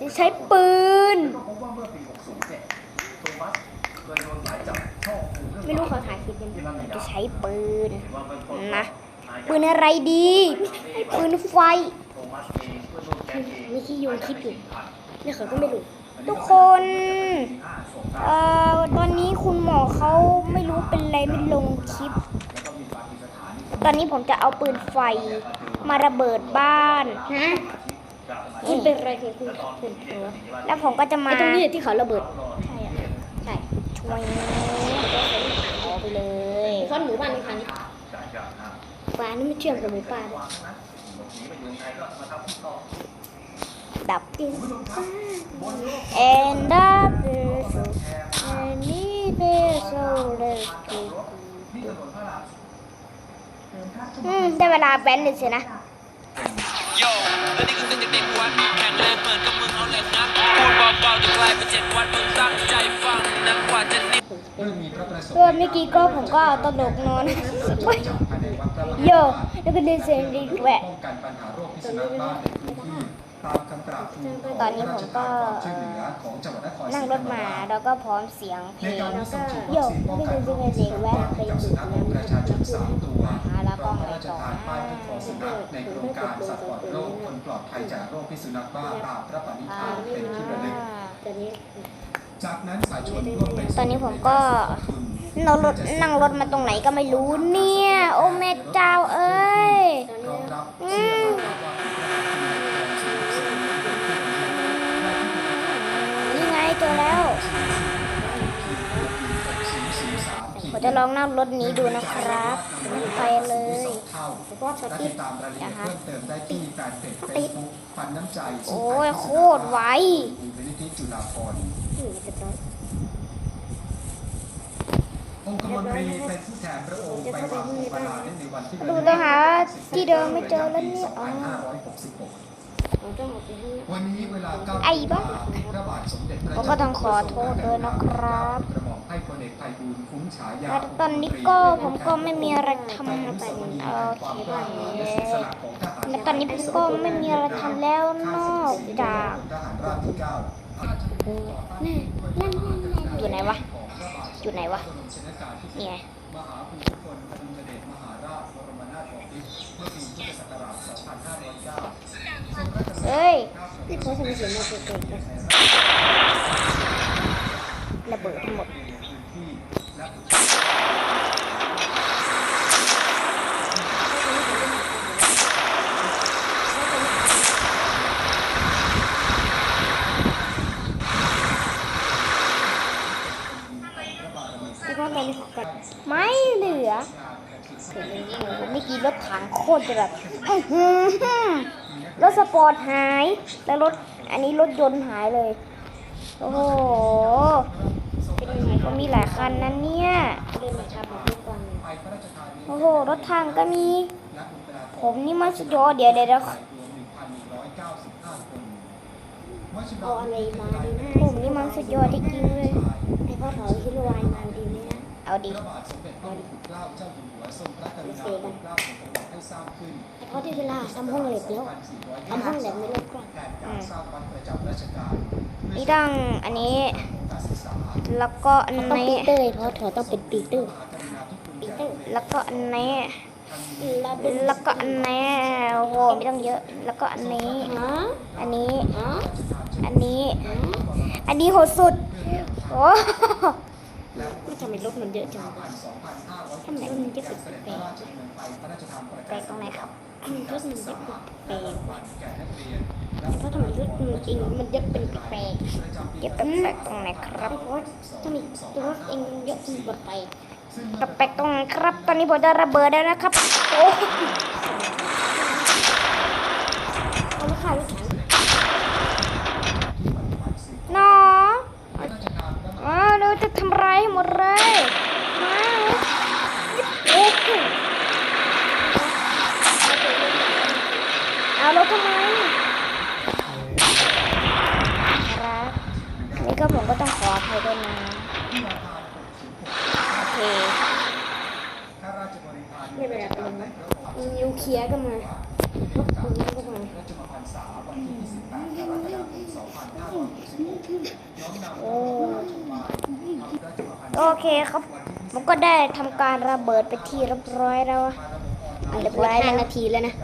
จะใช้ปืน ไม่รู้เขาถ่ายคลิปยังจะใช้ปืนนะปืนอะไรดี ปืนไฟมีที่โยนคลิปอยู่นี่เขาก็ไม่รู้ทุกคนเอ่อตอนนี้คุณหมอเขาไม่รู้เป็นไรไม่ลงคลิป ตอนนี้ผมจะเอาปืนไฟมาระเบิดบ้านฮะ คุณเป็นอะไรคุณคุณคุณตัวแล้วผมก็จะมาไอ้ตรงนี้ที่เขาระเบิด ใช่อะใช่ช่วยออกไปเลยค้อนหมู่บ้านนี้คันนี้ป่านี่ไม่เชื่อมกับหมู่บ้านเลยดับ and up the so and it so let's อืมได้เวลาแบนเลยสินะ โยและนี่คือสิ่งเด็กๆวัดแข็งแรงเหมือนกับมึงเอาแหลกนะพูดเบาๆจะกลายเป็นเจ็ดวัดมึงตั้งใจฟังนักกว่าจะนิ่เรื่องมีพระประสงค์ตัวเมื่อกี้ก็ผมก็ตลกนอนโยจากภายในวัดพระบาทโยแล้วก็เดินเสียงดีแหวะ ตามคำกราบทูลขอตอนนี้ผมก็พระราชทานความช่วยเหลือของจังหวัดนครศรีธรรมราชนั่งรถมาแล้วก็พร้อมเสียงเพลในงการนี้ส่งฉีดโยวัคซีนป้องกันโรคพิษสุนัขบ้าให้กับสุนัขของประชาชนสามตัวพร้อมพระราชทานป้ายทดลองสุนัขในโครงการสัตว์ปลอดโรคคนปลอดภัยจากโรคพิษสุนัขบ้าตามพระปณิธานเป็นที่ระลึกตอนนี้จากนั้นสายชนร่วมเป็นตอนนี้ผมก็นั่งรถนั่งรถมาตรงไหนก็ไม่รู้เนี่ย โอ้แม่เจ้าเอ้ย รองรับเชื่อมั่นว่า นี่ไง เจอแล้วผมจะลองนั่งรถนี้ดูนะครับไปเลยก็ช็อตติดตามรายละเอียดเพิ่มเติมได้ที่แฟนเพจเฟซบุ๊กปันน้ำใจโอ้ยโคตรไวมูลนิธิจุฬาภรณ์อืมจะต้ององคมนตรีเป็นผู้แทนพระองค์ไปวางพวงมาลาเนื่องในวันที่ดูต้องหาที่เดิมไม่เจอแล้วเนี่ยอ๋อ 2566เราต้องเอาไปให้วันนี้เวลา9ไอ้บ้าพระบาทสมเด็จพระผมก็ต้องขอโทษด้วยนะครับกระหม่อมให้พลเอกไพบูลย์คุ้มฉายาแล้วตอนนี้ก็ผมก็ไม่มีอะไรทำนะแต่โอเคแล้วตอนนี้ผมก็ไม่มีอะไรทำแล้วนอกจากทหารราบที่เก้าอยู่ไหนวะอยู่ไหนวะนี่ไงมหาภูมิพลอดุลยเดชมหาราชบรมนาถบพิตร เฮ้ยที่เขาทำเสียงมาเกิดๆกันระเบิดทั้งหมด ที่เขาตอนนี้เขากัด ไม่เหลือ โอ้โหเมื่อกี้รถถังโคตรจะแบบรถสปอร์ตหาย แล้วรถอันนี้รถยนต์หายเลย โอ้โห เป็นไงก็มีหลายคันนั้นเนี่ยเล่นมาครับมทุกวันโอ้โห รถถังก็มี ผมนี่มันสุดยอดเดี๋ยวเดี๋ยวเอาอะไรมาดีนะผมนี่มันสุดยอดจริงเลย เอาดิพระบาทสมเด็จพระมงกุฎเกล้าเจ้าอยู่หัวทรงพระกรุณาโปรดเกล้าโปรดกระหม่อมให้สร้างขึ้นให้พ่อที่เวลาทำห้องเหล็กแล้วทำห้องเหล็กไม่เลิกก่อนแทนการสร้างวัดประจำราชการนี่ต้องอันนี้แล้วก็อันต้องนี้ปีเตอร์เพ่อถอต้องเป็นปีเตอร์ปีเตอร์แล้วก็อันนี้แล้วเป็นแล้วก็อันนี้โอ้โหไม่ต้องเยอะ แล้วก็อันนี้ อันนี้ อันนี้ อันนี้โหดสุดโอ้ ไม่ทำไมรถมันเยอะจังทำไมรถมันเยอะแปลกแปลกตรงไหนครับรถมันเยอะแปลกเพราะทำไมรถมันเองมันเยอะเป็นแปลกเก็บแปลกตรงไหนครับเพราะทำไมรถเองเยอะเป็นแปลกแปลกตรงไหนครับ ตอนนี้ผมจะระเบิดแล้วนะครับโอ้ ๆเอาลูกค้ารถถัง หนออ้าวเราจะทำร้ายให้หมดเลยมาโอ้โหเอาแล้วทำไมครับ นี่ก็ผมก็ต้องขออภัยด้วยนะโอเคไม่เป็นไรไปเลยนะนิวเคลียร์ก็มาพวกนี้ก็มารัชมพรรษาวันที่28กรกฎาคมโอ้โอเคครับ มันก็ได้ทำการระเบิดไปที่เรียบร้อยแล้วอันเรีเรียยบบร้ร้ออยยแล้ห้าวนาทีแล้วนะ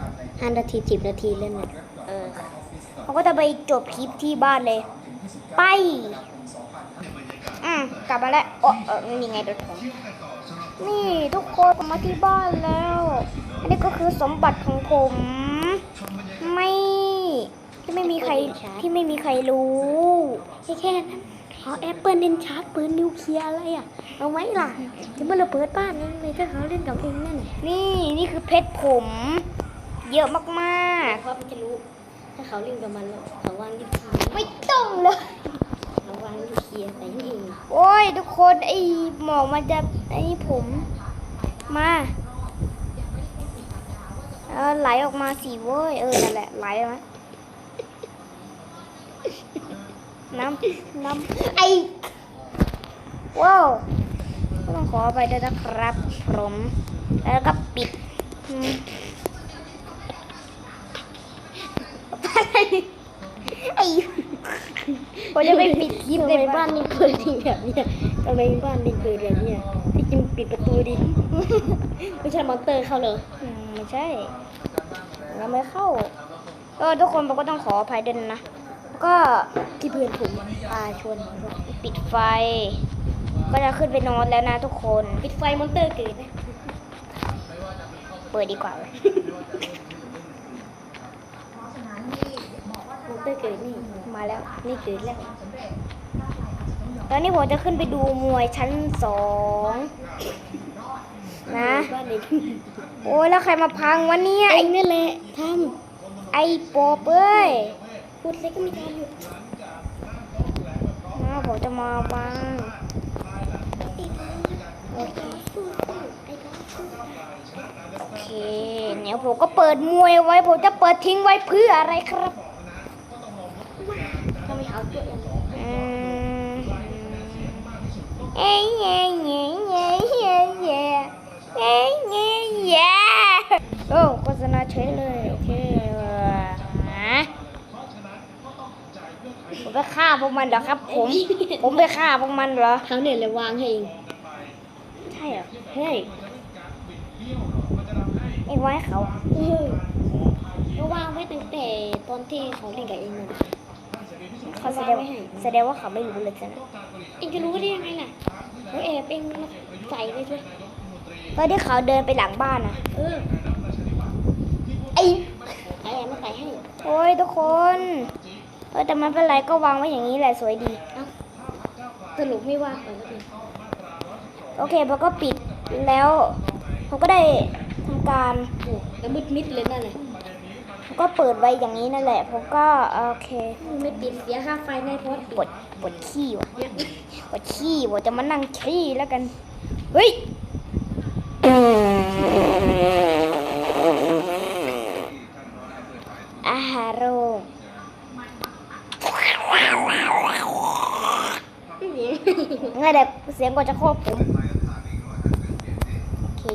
ห้านาทีสิบนาทีแล้วเนี่ยเออมันก็จะไปจบคลิปที่บ้านเลย ไป อืมกลับมาแล้วโอ้เออนี่ไงรถผมนี่ทุกคนกลับมาที่บ้านแล้ว อันนี้ก็คือสมบัติของผม ไม่ที่ไม่มีใครที่ไม่มีใครรู้แค่แค่นั้นขอแอปเปิลเล่นชาร์จปืนนิวเคลียร์อะไรอะ เอาไว้ล่ะจะมาระเบิดบ้านนั่นเลยถ้าเขาเล่นกับเองนั่นน่ะนี่นี่คือเพชรผม เยอะมากเพราะมันจะรู้ ถ้าเขาเล่นกับมันแล้วเขาวางนิวเคลียร์ๆไม่ต้องเลย เขาวางนิวเคลียร์แต่นี่เองโอ้ยทุกคนไอหมอกมันจะไอผมมาเออไหลออกมาสิเว้ยเออนั่นแหละไหลออกมาน้ำน้ำไอว้าวก็ต้องขอไปด้วยนะครับผมแล้วก็ปิด ไรไอผมจะไปปิดคลิปทำในไมบ้าบ้านนนี่เปิดทีแบบเนี้ยทำไมบ้านนี่เปิดแบบเนี้ยที่จริงปิดประตูดิ ไม่ใช่มอนเตอร์เข้าเลยอืมไม่ใช่เราไม่เข้า เออทุกคนผมก็ต้องขออภัยด้วยนะแล้วก็ที่เพื่อนผมพาชวนปิดไฟ ก็จะขึ้นไปนอนแล้วนะทุกคน ปิดไฟมอนเตอร์เกิดนะ เปิดดีกว่าเว้ย มอน เตอร์เกิดนี่มาแล้วนี่เกิดแล้ว ตอนนี้ผมจะขึ้นไปดูมวยชั้นสองนะ โอ้ยแล้วใครมาพังวะเนี่ย ไอ้นี่แหละทำไอ้ปอบเอ้ยพูดเล็กก็ไม่ทำอยู่นะผมจะมาบ้างโอเคโอเค เดี๋ยวผมก็เปิดมวยไว้ ผมจะเปิดทิ้งไว้เพื่ออะไรครับ โอ้โฆษณาเฉยเลยโอเคฮะผมไปฆ่าพวกมันเหรอครับ ผม ผมไปฆ่าพวกมันเหรอเขาเนี่ยเลยวางให้เองใช่เหรอเฮ้ยเองไว้เขาเออวางไว้ตั้งแต่ตอนที่เขาเล่นกับเองนั่น เขาแสดงแสดงว่าเขาไม่รู้เลยใช่ไหมเองจะรู้ได้ยังไงล่ะเขาแอบเองมาใส่เลยด้วยตอนที่เขาเดินไปหลังบ้านนะเออไอ้ใครแอบมาใส่ให้โอ้ยทุกคนเออแต่มันเป็นไรก็วางไว้อย่างนี้แหละสวยดีเอ้าสรุปไม่ว่าก่อนแล้วกันโอเคผมก็ปิดแล้วผมก็ได้ทำการโอ้แล้วมืดมิดเลยนั่นแหละผม ก็เปิดไว้อย่างนี้นั่นแหละ ผมก็โอเค ไม่ปิดเสียค่าไฟในพอดปวดปวดขี้ว่ะปวดขี้ว่ะจะมานั่งขี้แล้วกัน เฮ้ยอาหารโรงง่ายแต่เสียงก็จะโคตรผมโอเค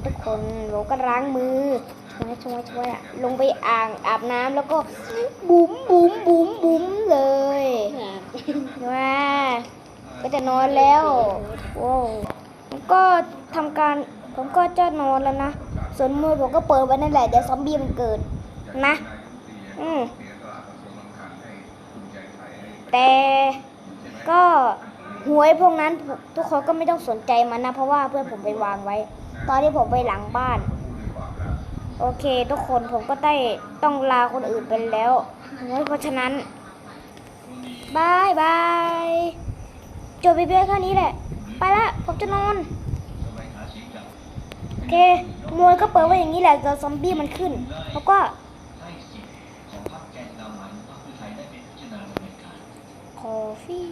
ทุกคนเราก็ล้างมือช่วยช่วยช่วยอะลงไปอ่างอาบน้ำแล้วก็บุ๋มบุ๋มบุ๋มบุ๋มเลยว้าก็จะนอนแล้วโว้ผมก็ทำการผมก็จะนอนแล้วนะส่วนมือผมก็เปิดไว้นั่นแหละเดี๋ยวซอมบี้มันเกิดนะ อืมแต่ก็หวยพวกนั้นทุกคนก็ไม่ต้องสนใจมันนะ เพราะว่าเพื่อนผมไปวางไว้ ตอนที่ผมไปหลังบ้าน โอเค ทุกคนผมก็ได้ต้องลาคนอื่นไปแล้วเพราะฉะนั้นบายบายจบไปเพียงแค่นี้แหละ ไปละผมจะนอน โอเคมวยก็เปิดไว้อย่างนี้แหละเดี๋ยวซอมบี้มันขึ้น แล้วก็คอฟฟี่